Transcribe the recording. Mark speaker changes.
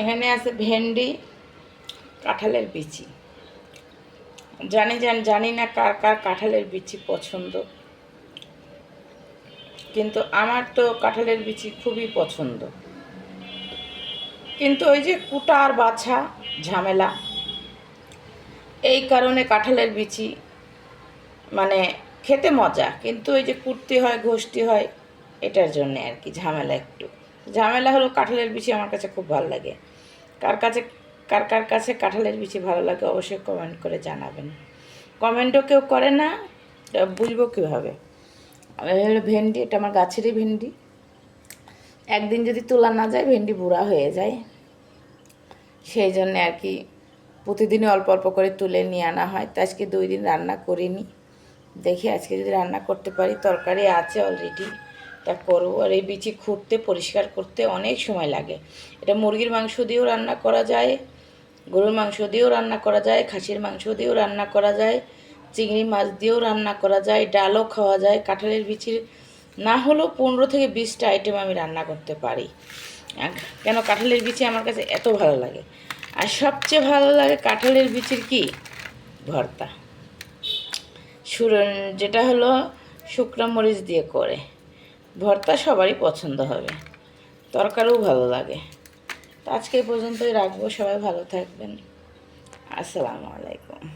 Speaker 1: এখানে আছে ভেন্ডি, কাঁঠালের বিচি। জানি জান, জানি না কার কার কাঁঠালের বিচি পছন্দ। কিন্তু আমার তো কাঁঠালের বিচি খুবই পছন্দ। কিন্তু ওই যে কুটা আর বাছা ঝামেলা, এই কারণে কাঁঠালের বিচি মানে খেতে মজা, কিন্তু ওই যে কুটতে হয় ঘষতে হয়, এটার জন্যে আর কি ঝামেলা একটু। ঝামেলা হলো কাঁঠালের বিচি আমার কাছে খুব ভালো লাগে। কার কাছে, কার কার কাছে কাঁঠালের বিচি ভালো লাগে অবশ্যই কমেন্ট করে জানাবেন। কমেন্টও কেউ করে না, বুঝব কীভাবে। ভেন্ডি, এটা আমার গাছেরই ভেন্ডি। একদিন যদি তোলা না যায়, ভেন্ডি বুড়া হয়ে যায়। সেই জন্যে আর কি প্রতিদিনই অল্প অল্প করে তুলে নিয়ে আনা হয়, তো আজকে দুই দিন রান্না করিনি। দেখি আজকে যদি রান্না করতে পারি, তরকারি আছে অলরেডি তা করব। আর এই বিচি খুঁড়তে, পরিষ্কার করতে অনেক সময় লাগে। এটা মুরগির মাংস দিয়েও রান্না করা যায়, গরুর মাংস দিয়েও রান্না করা যায়, খাসির মাংস দিয়েও রান্না করা যায়, চিংড়ি মাছ দিয়েও রান্না করা যায়, ডালও খাওয়া যায়। কাঁঠালের বিচির না হলেও পনেরো থেকে বিশটা আইটেম আমি রান্না করতে পারি। কেন কাঁঠালের বিচি আমার কাছে এত ভালো লাগে? আর সবচেয়ে ভালো লাগে কাঁঠালের বিচির কি? ভর্তা। সুর যেটা হলো শুকনো মরিচ দিয়ে করে। ভর্তা সবারই পছন্দ হবে। তরকারিও ভালো লাগে। তো আজকে পর্যন্তই রাখব। সবাই ভালো থাকবেন। আসসালামু আলাইকুম।